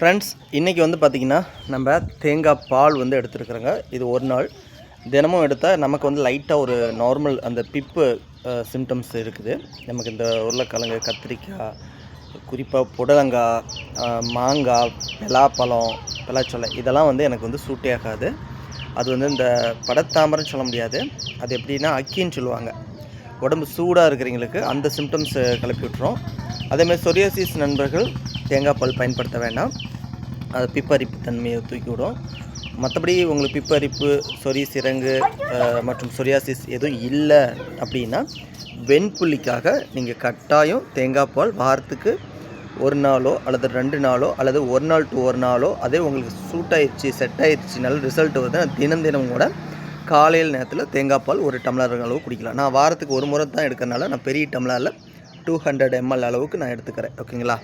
Friends இன்றைக்கி வந்து பார்த்திங்கன்னா நம்ம தேங்காய் பால் வந்து எடுத்துருக்குறோங்க. இது ஒரு நாள். தினமும் எடுத்தால் நமக்கு வந்து லைட்டாக ஒரு நார்மல் அந்த பிப்பு சிம்டம்ஸ் இருக்குது. நமக்கு இந்த உருளைக்கிழங்கு கத்திரிக்காய் குறிப்பாக புடலங்காய் மாங்காய் பலாப்பழம் பலாச்சொலை இதெல்லாம் வந்து எனக்கு வந்து சூட்டே ஆகாது. அது வந்து இந்த படத்தாமரைன்னு சொல்ல முடியாது. அது எப்படின்னா அக்கின்னு சொல்லுவாங்க. உடம்பு சூடாக இருக்கிறவங்களுக்கு அந்த சிம்டம்ஸ் கிளப்பி விட்டுரும். அதேமாதிரி சொரியாசிஸ் நண்பர்கள் தேங்காய் பால் பயன்படுத்த வேண்டாம். அது பிப்பரிப்பு தன்மையை தூக்கி விடும். மற்றபடி உங்களுக்கு பிப்பரிப்பு சொறி சிரங்கு மற்றும் சொரியாசிஸ் எதுவும் இல்லை அப்படின்னா வெண்புள்ளிக்காக நீங்கள் கட்டாயம் தேங்காய் பால் வாரத்துக்கு ஒரு நாளோ அல்லது ரெண்டு நாளோ அல்லது ஒரு நாள் டு ஒரு நாளோ அதே உங்களுக்கு சூட் ஆயிடுச்சு செட் ஆயிடுச்சு நல்ல ரிசல்ட் வருது தினம் தினம் கூட காலையில் நேரத்தில் தேங்காய் பால் ஒரு டம்ளர் அளவு குடிக்கலாம். நான் வாரத்துக்கு ஒரு முறை தான் எடுக்கிறனால நான் பெரிய டம்ளரில் டூ ஹண்ட்ரட் எம்எல் அளவுக்கு நான் எடுத்துக்கிறேன். ஓகேங்களா?